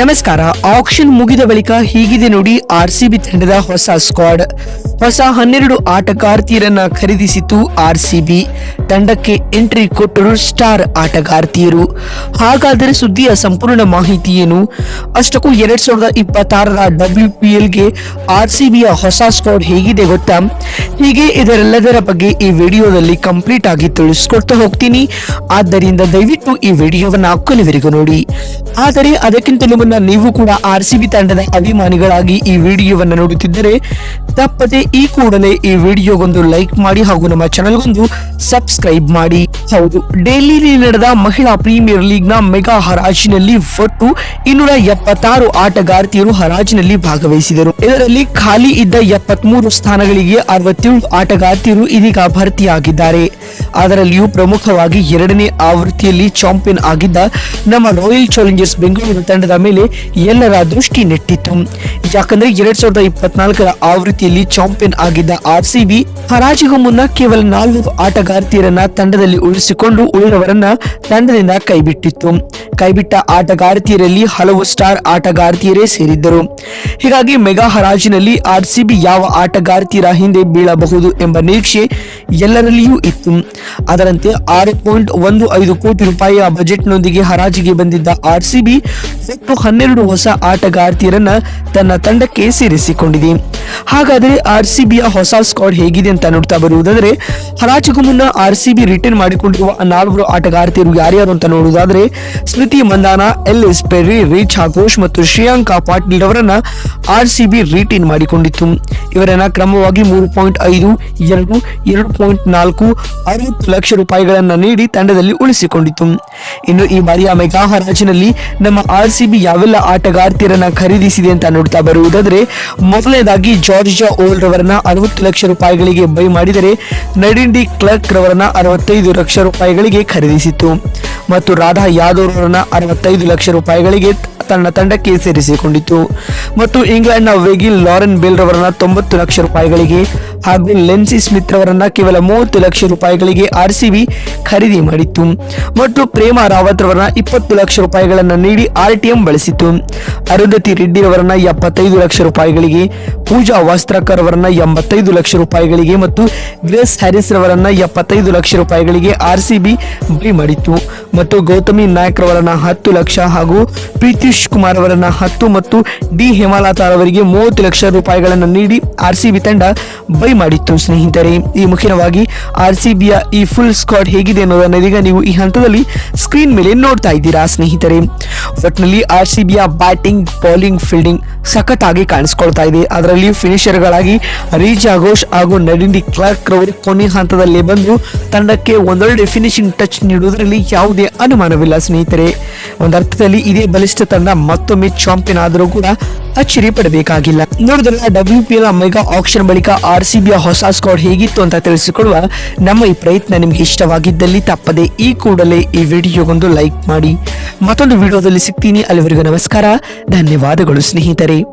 ನಮಸ್ಕಾರ. ಆಕ್ಷನ್ ಮುಗಿದ ಬಳಿಕ ಹೀಗಿದೆ ನೋಡಿ ಆರ್ ಸಿಬಿ ತಂಡದ ಹೊಸ ಸ್ಕ್ವಾಡ್. ಹೊಸ ಹನ್ನೆರಡು ಆಟಗಾರ್ತಿಯರನ್ನ ಖರೀದಿಸಿತು ಆರ್ ಸಿಬಿ ತಂಡಕ್ಕೆ ಎಂಟ್ರಿ ಕೊಟ್ಟರು ಸ್ಟಾರ್ ಆಟಗಾರ್ತಿಯರು. ಹಾಗಾದರೆ ಸುದ್ದಿಯ ಸಂಪೂರ್ಣ ಮಾಹಿತಿ ಏನು? ಅಷ್ಟಕ್ಕೂ ಎರಡ್ ಸಾವಿರದ ಇಪ್ಪತ್ತಾರರ ಡಬ್ಲ್ಯೂ ಪಿ ಎಲ್ಗೆ ಆರ್ ಸಿಬಿಯ ಹೊಸ ಸ್ಕ್ವಾಡ್ ಹೇಗಿದೆ ಗೊತ್ತಾ? ಹೀಗೆ ಇದರೆಲ್ಲದರ ಬಗ್ಗೆ ಈ ವಿಡಿಯೋದಲ್ಲಿ ಕಂಪ್ಲೀಟ್ ಆಗಿ ತಿಳಿಸ್ಕೊಡ್ತಾ ಹೋಗ್ತೀನಿ. ಆದ್ದರಿಂದ ದಯವಿಟ್ಟು ಈ ವಿಡಿಯೋವನ್ನ ಕೊನೆವರೆಗೂ ನೋಡಿ. ಆದರೆ ಅದಕ್ಕಿಂತಲೂ ಮುನ್ನ ನೀವು ಕೂಡ ಆರ್ ಸಿ ಬಿ ತಂಡದ ಅಭಿಮಾನಿಗಳಾಗಿ ಈ ವಿಡಿಯೋವನ್ನ ನೋಡುತ್ತಿದ್ದರೆ ತಪ್ಪದೆ ಈ ಕೂಡಲೇ ಈ ವಿಡಿಯೋಗೊಂದು ಲೈಕ್ ಮಾಡಿ ಹಾಗೂ ನಮ್ಮ ಚಾನಲ್ಗೊಂದು ಸಬ್ಸ್ಕ್ರೈಬ್ ಮಾಡಿ. ಹೌದು ಡೆಲ್ಲಿಯಲ್ಲಿ ನಡೆದ ಮಹಿಳಾ ಪ್ರೀಮಿಯರ್ ಲೀಗ್ನ ಮೆಗಾ ಹರಾಜಿನಲ್ಲಿ ಒಟ್ಟು ಇನ್ನೂರ ಎಪ್ಪತ್ತಾರು ಆಟಗಾರ್ತಿಯರು ಹರಾಜಿನಲ್ಲಿ ಭಾಗವಹಿಸಿದರು. ಇದರಲ್ಲಿ ಖಾಲಿ ಇದ್ದ ಎಪ್ಪತ್ಮೂರು ಸ್ಥಾನಗಳಿಗೆ ಅರವತ್ತೇಳು ಆಟಗಾರ್ತಿಯರು ಇದೀಗ ಭರ್ತಿಯಾಗಿದ್ದಾರೆ. ಅದರಲ್ಲಿಯೂ ಪ್ರಮುಖವಾಗಿ ಎರಡನೇ ಆವೃತ್ತಿಯಲ್ಲಿ ಚಾಂಪಿಯನ್ ಆಗಿದ್ದ ನಮ್ಮ ರಾಯಲ್ ಚಾಲೆಂಜರ್ಸ್ ಬೆಂಗಳೂರು ತಂಡದ ಮೇಲೆ ಎಲ್ಲರ ದೃಷ್ಟಿ ನೆಟ್ಟಿತ್ತು ಯಾಕಂದ್ರೆ ಎರಡ್ ಸಾವಿರದ ಇಪ್ಪತ್ನಾಲ್ಕರ ಆವೃತ್ತಿಯಲ್ಲಿ ಚಾಂಪಿಯನ್ ಆಗಿದ್ದ ಆರ್ ಸಿ ಬಿ ಹರಾಜಿಗೂ ಮುನ್ನ ಕೇವಲ ನಾಲ್ವರು ಆಟಗಾರ್ತಿಯರನ್ನ ತಂಡದಲ್ಲಿ ಉಳಿಸಿಕೊಂಡು ಉಳಿದವರನ್ನ ತಂಡದಿಂದ ಕೈಬಿಟ್ಟಿತ್ತು. ಕೈಬಿಟ್ಟ ಆಟಗಾರ್ತಿಯರಲ್ಲಿ ಹಲವು ಸ್ಟಾರ್ ಆಟಗಾರ್ತಿಯರೇ ಸೇರಿದ್ದರು. ಹೀಗಾಗಿ ಮೆಗಾ ಹರಾಜಿನಲ್ಲಿ ಆರ್ಸಿಬಿ ಯಾವ ಆಟಗಾರ್ತಿಯರ ಹಿಂದೆ ಬೀಳಬಹುದು ಎಂಬ ನಿರೀಕ್ಷೆ ಎಲ್ಲರಲ್ಲಿಯೂ ಇತ್ತು. ಅದರಂತೆ ಆರು ಪಾಯಿಂಟ್ ಒಂದು ಐದು ಕೋಟಿ ರೂಪಾಯಿಯ ಬಜೆಟ್ನೊಂದಿಗೆ ಹರಾಜಿಗೆ ಬಂದಿದ್ದ ಆರ್ಸಿಬಿ ಒಟ್ಟು ಹನ್ನೆರಡು ಹೊಸ ಆಟಗಾರ್ತಿಯರನ್ನ ತನ್ನ ತಂಡಕ್ಕೆ ಸೇರಿಸಿಕೊಂಡಿದೆ. ಹಾಗಾದರೆ ಆರ್ಸಿಬಿಯ ಹೊಸ ಸ್ಕ್ವಾಡ್ ಹೇಗಿದೆ ಅಂತ ನೋಡ್ತಾ ಬರುವುದಾದರೆ, ಹರಾಜಿಗೂ ಮುನ್ನ ಆರ್ಸಿಬಿ ರಿಟರ್ನ್ ಮಾಡಿಕೊಂಡಿರುವ ನಾಲ್ವರು ಆಟಗಾರ್ತಿಯರು ಯಾರ್ಯಾರು ಅಂತ ನೋಡುವುದಾದ್ರೆ, Smriti Mandhana, L S Perry, Richa Ghosh ಮತ್ತು ಶ್ರೇಯಾಂಕಾ ಪಾಟೀಲ್ ಅವರನ್ನ ಆರ್ ಸಿ ಬಿ ರಿಟೈನ್ ಮಾಡಿಕೊಂಡಿತ್ತು. ಇವರನ್ನ ಕ್ರಮವಾಗಿ ಮೂರು ಪಾಯಿಂಟ್ ಐದು, ಎರಡು ಎರಡು ಪಾಯಿಂಟ್ ನಾಲ್ಕು, ಅರವತ್ತು ಲಕ್ಷ ರೂಪಾಯಿಗಳನ್ನು ನೀಡಿ ತಂಡದಲ್ಲಿ ಉಳಿಸಿಕೊಂಡಿತ್ತು. ಇನ್ನು ಈ ಬಾರಿಯ ಮೆಗಾ ಹರಾಜಿನಲ್ಲಿ ನಮ್ಮ ಆರ್ ಸಿ ಬಿ ಯಾವೆಲ್ಲ ಆಟಗಾರ್ತಿಯರನ್ನ ಖರೀದಿಸಿದೆ ಅಂತ ನೋಡ್ತಾ ಬರುವುದಾದ್ರೆ, ಮೊದಲನೇದಾಗಿ ಜಾರ್ಜಿಯಾ ಓಲ್ ರವರನ್ನ ಅರವತ್ತು ಲಕ್ಷ ರೂಪಾಯಿಗಳಿಗೆ ಬೈ ಮಾಡಿದರೆ, ನಡಿಂಡಿ ಕ್ಲರ್ಕ್ ರವರನ್ನ ಅರವತ್ತೈದು ಲಕ್ಷ ರೂಪಾಯಿಗಳಿಗೆ ಖರೀದಿಸಿತು ಮತ್ತು ರಾಧಾ ಯಾದವ್ ರವರನ್ನ ಅರವತ್ತೈದು ಲಕ್ಷ ರೂಪಾಯಿಗಳಿಗೆ ತನ್ನ ತಂಡಕ್ಕೆ ಸೇರಿಸಿಕೊಂಡಿತು ಮತ್ತು ಇಂಗ್ಲೆಂಡ್ನ ವೇಗಿ ಲಾರೆನ್ ಬೇಲ್ ರವರನ್ನ ತೊಂಬತ್ತು ಲಕ್ಷ ರೂಪಾಯಿಗಳಿಗೆ ಹಾಗೂ ಲೆನ್ಸಿ ಸ್ಮಿತ್ ರವರನ್ನ ಕೇವಲ ಮೂವತ್ತು ಲಕ್ಷ ರೂಪಾಯಿಗಳಿಗೆ ಆರ್ಸಿಬಿ ಖರೀದಿ ಮಾಡಿತ್ತು. ಮತ್ತು ಪ್ರೇಮ ರಾವತ್ ರವರನ್ನ ಇಪ್ಪತ್ತು ಲಕ್ಷ ರೂಪಾಯಿಗಳನ್ನು ನೀಡಿ ಆರ್ಟಿಎಂ ಬಳಸಿತು ಅರುಂಧತಿ ರೆಡ್ಡಿ ರವರನ್ನ ಎಪ್ಪತ್ತೈದು ಲಕ್ಷ ರೂಪಾಯಿಗಳಿಗೆ, ಪೂಜಾ ವಸ್ತ್ರಕರ್ ಅವರನ್ನ ಎಂಬತ್ತೈದು ಲಕ್ಷ ರೂಪಾಯಿಗಳಿಗೆ ಮತ್ತು ಗ್ರೇಸ್ ಹ್ಯಾರಿಸ್ ರವರನ್ನ ಎಪ್ಪತ್ತೈದು ಲಕ್ಷ ರೂಪಾಯಿಗಳಿಗೆ ಆರ್ಸಿಬಿ ಸಿ ಬಿ ಮಾಡಿತ್ತು. ಮತ್ತು ಗೌತಮಿ ನಾಯಕ್ ರವರನ್ನ ಹತ್ತು ಲಕ್ಷ ಹಾಗೂ ಪ್ರೀತೀಶ್ ಕುಮಾರ್ ಅವರನ್ನ ಹತ್ತು ಮತ್ತು ಡಿ ಹೇಮಲತಾ ಅವರಿಗೆ ಮೂವತ್ತು ಲಕ್ಷ ರೂಪಾಯಿಗಳನ್ನು ನೀಡಿ ಆರ್ಸಿಬಿ ತಂಡ ಬಿ ಮಾಡಿತ್ತು, ಸ್ನೇಹಿತರೆ. ಈ ಮುಖ್ಯವಾಗಿ ಆರ್ ಈ ಫುಲ್ ಸ್ಕ್ವಾಡ್ ಹೇಗಿದೆ ಅನ್ನೋದನ್ನ ಇದೀಗ ನೀವು ಈ ಹಂತದಲ್ಲಿ ಸ್ಕ್ರೀನ್ ಮೇಲೆ ನೋಡ್ತಾ ಇದ್ದೀರಾ, ಸ್ನೇಹಿತರೆ. ಒಟ್ನಲ್ಲಿ ಆರ್ ಸಿ ಬಿಯ ಬ್ಯಾಟಿಂಗ್ ಬೌಲಿಂಗ್ ಫೀಲ್ಡಿಂಗ್ ಸಖತ್ತಾಗಿ ಕಾಣಿಸ್ಕೊಳ್ತಾ ಇದೆ. ಅದರಲ್ಲಿ ಫಿನಿಷರ್ಗಳಾಗಿ ರೀಜಾ ಘೋಷ್ ಹಾಗೂ ನಡಿಂಡಿ ಕ್ಲಾರ್ಕ್ ರವರು ಕೊನೆ ಹಂತದಲ್ಲಿ ಬಂದು ತಂಡಕ್ಕೆ ಒಂದೊಳ್ಳೆ ಫಿನಿಶಿಂಗ್ ಟಚ್ ನೀಡುವುದರಲ್ಲಿ ಯಾವುದೇ ಅನುಮಾನವಿಲ್ಲ, ಸ್ನೇಹಿತರೆ. ಒಂದರ್ಥದಲ್ಲಿ ಇದೇ ಬಲಿಷ್ಠ ತಂಡ ಮತ್ತೊಮ್ಮೆ ಚಾಂಪಿಯನ್ ಆದರೂ ಕೂಡ ಅಚ್ಚರಿ ಪಡಬೇಕಾಗಿಲ್ಲ ನೋಡಿದ್ರಲ್ಲ W P L mega auction ಬಳಿಕ ಆರ್ ಸಿ ಬಿಯ ಹೊಸ ಸ್ಕ್ವಾಡ್ ಹೇಗಿತ್ತು ಅಂತ ತಿಳಿಸಿಕೊಡುವ ನಮ್ಮ ಈ ಪ್ರಯತ್ನ ನಿಮ್ಗೆ ಇಷ್ಟವಾಗಿದ್ದಲ್ಲಿ ತಪ್ಪದೆ ಈ ಕೂಡಲೇ ಈ ವಿಡಿಯೋಗೊಂದು ಲೈಕ್ ಮಾಡಿ. ಮತ್ತೊಂದು ವಿಡಿಯೋದಲ್ಲಿ ಸಿಗ್ತೀನಿ. ಅಲ್ಲಿವರೆಗೂ ನಮಸ್ಕಾರ. ಧನ್ಯವಾದಗಳು ಸ್ನೇಹಿತರೆ.